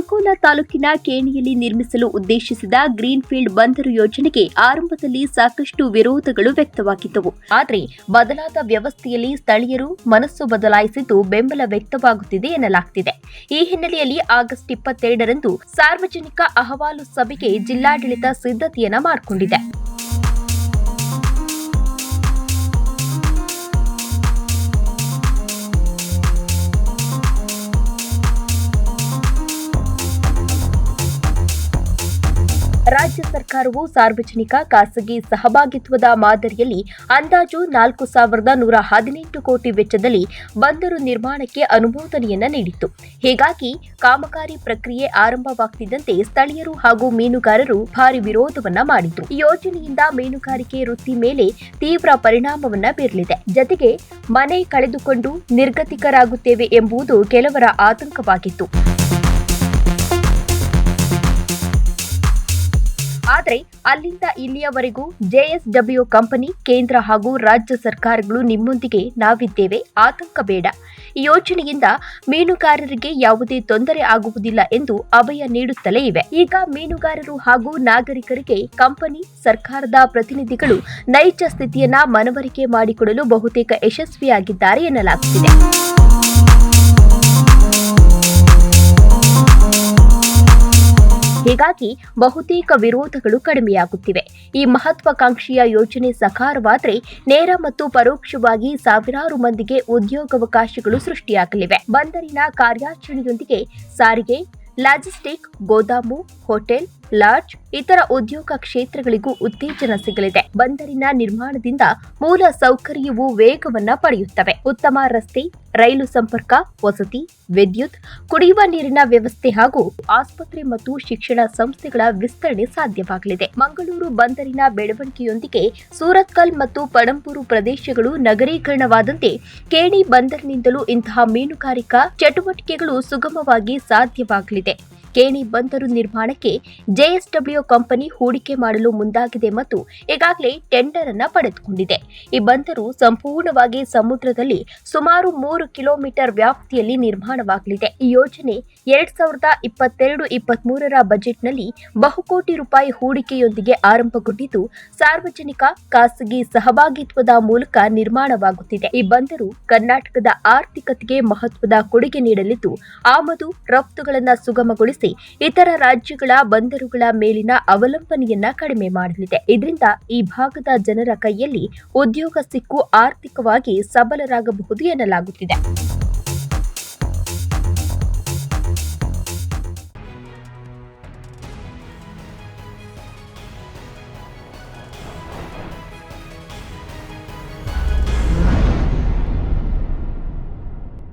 ಅಂಕೋಲಾ ತಾಲೂಕಿನ ಕೇಣಿಯಲ್ಲಿ ನಿರ್ಮಿಸಲು ಉದ್ದೇಶಿಸಿದ ಗ್ರೀನ್ಫೀಲ್ಡ್ ಬಂದರು ಯೋಜನೆಗೆ ಆರಂಭದಲ್ಲಿ ಸಾಕಷ್ಟು ವಿರೋಧಗಳು ವ್ಯಕ್ತವಾಗಿದ್ದವು. ಆದರೆ ಬದಲಾದ ವ್ಯವಸ್ಥೆಯಲ್ಲಿ ಸ್ಥಳೀಯರು ಮನಸ್ಸು ಬದಲಾಯಿಸಿದ್ದು ಬೆಂಬಲ ವ್ಯಕ್ತವಾಗುತ್ತಿದೆ ಎನ್ನಲಾಗುತ್ತಿದೆ ಈ ಹಿನ್ನೆಲೆಯಲ್ಲಿ ಆಗಸ್ಟ್ ಇಪ್ಪತ್ತೆರಡರಂದು ಸಾರ್ವಜನಿಕ ಅಹವಾಲು ಸಭೆಗೆ ಜಿಲ್ಲಾಡಳಿತ ಸಿದ್ಧತೆಯನ್ನ ಮಾಡಿಕೊಂಡಿದೆ ರಾಜ್ಯ ಸರ್ಕಾರವು ಸಾರ್ವಜನಿಕ ಖಾಸಗಿ ಸಹಭಾಗಿತ್ವದ ಮಾದರಿಯಲ್ಲಿ ಅಂದಾಜು ನಾಲ್ಕು ಸಾವಿರದ ನೂರ ಹದಿನೆಂಟು ಕೋಟಿ ವೆಚ್ಚದಲ್ಲಿ ಬಂದರು ನಿರ್ಮಾಣಕ್ಕೆ ಅನುಮೋದನೆಯನ್ನು ನೀಡಿತ್ತು. ಹೀಗಾಗಿ ಕಾಮಗಾರಿ ಪ್ರಕ್ರಿಯೆ ಆರಂಭವಾಗ್ತಿದ್ದಂತೆ ಸ್ಥಳೀಯರು ಹಾಗೂ ಮೀನುಗಾರರು ಭಾರಿ ವಿರೋಧವನ್ನ ಮಾಡಿದ್ರು. ಯೋಜನೆಯಿಂದ ಮೀನುಗಾರಿಕೆ ವೃತ್ತಿ ಮೇಲೆ ತೀವ್ರ ಪರಿಣಾಮವನ್ನ ಬೀರಲಿದೆ. ಜತೆಗೆ ಮನೆ ಕಳೆದುಕೊಂಡು ನಿರ್ಗತಿಕರಾಗುತ್ತೇವೆ ಎಂಬುದು ಕೆಲವರ ಆತಂಕವಾಗಿತ್ತು. ಆದರೆ ಅಲ್ಲಿಂದ ಇಲ್ಲಿಯವರೆಗೂ ಜೆಎಸ್ಡಬ್ಲ್ಯೂ ಕಂಪನಿ, ಕೇಂದ್ರ ಹಾಗೂ ರಾಜ್ಯ ಸರ್ಕಾರಗಳು ನಿಮ್ಮೊಂದಿಗೆ ನಾವಿದ್ದೇವೆ. ಆತಂಕ ಬೇಡ. ಈ ಯೋಜನೆಯಿಂದ ಮೀನುಗಾರರಿಗೆ ಯಾವುದೇ ತೊಂದರೆ ಆಗುವುದಿಲ್ಲ ಎಂದು ಅಭಯ ನೀಡುತ್ತಲೇ ಇವೆ. ಈಗ ಮೀನುಗಾರರು ಹಾಗೂ ನಾಗರಿಕರಿಗೆ ಕಂಪನಿ, ಸರ್ಕಾರದ ಪ್ರತಿನಿಧಿಗಳು ನೈಜ ಸ್ಥಿತಿಯನ್ನ ಮನವರಿಕೆ ಮಾಡಿಕೊಡಲು ಬಹುತೇಕ ಯಶಸ್ವಿಯಾಗಿದ್ದಾರೆ ಎನ್ನಲಾಗುತ್ತಿದೆ. ಹೀಗಾಗಿ ಬಹುತೇಕ ವಿರೋಧಗಳು ಕಡಿಮೆಯಾಗುತ್ತಿವೆ. ಈ ಮಹತ್ವಾಕಾಂಕ್ಷೆಯ ಯೋಜನೆ ಸಕಾರವಾದರೆ ನೇರ ಮತ್ತು ಪರೋಕ್ಷವಾಗಿ ಸಾವಿರಾರು ಮಂದಿಗೆ ಉದ್ಯೋಗಾವಕಾಶಗಳು ಸೃಷ್ಟಿಯಾಗಲಿವೆ. ಬಂದರಿನ ಕಾರ್ಯಾಚರಣೆಯೊಂದಿಗೆ ಸಾರಿಗೆ, ಲಾಜಿಸ್ಟಿಕ್, ಗೋದಾಮು, ಹೋಟೆಲ್, ಲಾಡ್ಜ್, ಇತರ ಉದ್ಯೋಗ ಕ್ಷೇತ್ರಗಳಿಗೂ ಉತ್ತೇಜನ ಸಿಗಲಿದೆ. ಬಂದರಿನ ನಿರ್ಮಾಣದಿಂದ ಮೂಲ ಸೌಕರ್ಯವು ವೇಗವನ್ನ ಪಡೆಯುತ್ತವೆ. ಉತ್ತಮ ರಸ್ತೆ ರೈಲು ಸಂಪರ್ಕ, ವಸತಿ, ವಿದ್ಯುತ್, ಕುಡಿಯುವ ನೀರಿನ ವ್ಯವಸ್ಥೆ ಹಾಗೂ ಆಸ್ಪತ್ರೆ ಮತ್ತು ಶಿಕ್ಷಣ ಸಂಸ್ಥೆಗಳ ವಿಸ್ತರಣೆ ಸಾಧ್ಯವಾಗಲಿದೆ. ಮಂಗಳೂರು ಬಂದರಿನ ಬೆಳವಣಿಗೆಯೊಂದಿಗೆ ಸೂರತ್ಕಲ್ ಮತ್ತು ಪಣಂಬೂರು ಪ್ರದೇಶಗಳು ನಗರೀಕರಣವಾದಂತೆ ಕೇಣಿ ಬಂದರಿನಿಂದಲೂ ಇಂತಹ ಮೀನುಗಾರಿಕಾ ಚಟುವಟಿಕೆಗಳು ಸುಗಮವಾಗಿ ಸಾಧ್ಯವಾಗಲಿದೆ. ಕೇಣಿ ಬಂದರು ನಿರ್ಮಾಣಕ್ಕೆ ಜೆಎಸ್ಡಬ್ಲ್ಯೂ ಕಂಪನಿ ಹೂಡಿಕೆ ಮಾಡಲು ಮುಂದಾಗಿದೆ ಮತ್ತು ಈಗಾಗಲೇ ಟೆಂಡರ್ ಅನ್ನು ಪಡೆದುಕೊಂಡಿದೆ. ಈ ಬಂದರು ಸಂಪೂರ್ಣವಾಗಿ ಸಮುದ್ರದಲ್ಲಿ ಸುಮಾರು ಮೂರು ಕಿಲೋಮೀಟರ್ ವ್ಯಾಪ್ತಿಯಲ್ಲಿ ನಿರ್ಮಾಣವಾಗಲಿದೆ. ಈ ಯೋಜನೆ ಎರಡ್ ಸಾವಿರದ ಇಪ್ಪತ್ತೆರಡು ಇಪ್ಪತ್ಮೂರರ ಬಜೆಟ್ನಲ್ಲಿ ಬಹುಕೋಟಿ ರೂಪಾಯಿ ಹೂಡಿಕೆಯೊಂದಿಗೆ ಆರಂಭಗೊಂಡಿದ್ದು, ಸಾರ್ವಜನಿಕ ಖಾಸಗಿ ಸಹಭಾಗಿತ್ವದ ಮೂಲಕ ನಿರ್ಮಾಣವಾಗುತ್ತಿದೆ. ಈ ಬಂದರು ಕರ್ನಾಟಕದ ಆರ್ಥಿಕತೆಗೆ ಮಹತ್ವದ ಕೊಡುಗೆ ನೀಡಲಿದ್ದು, ಆಮದು ರಫ್ತುಗಳನ್ನು ಸುಗಮಗೊಳಿಸಿ ಇತರ ರಾಜ್ಯಗಳ ಬಂದರುಗಳ ಮೇಲಿನ ಅವಲಂಬನೆಯನ್ನ ಕಡಿಮೆ ಮಾಡಲಿದೆ. ಇದರಿಂದ ಈ ಭಾಗದ ಜನರ ಕೈಯಲ್ಲಿ ಉದ್ಯೋಗ ಸಿಕ್ಕು ಆರ್ಥಿಕವಾಗಿ ಸಬಲರಾಗಬಹುದು ಎನ್ನಲಾಗುತ್ತಿದೆ.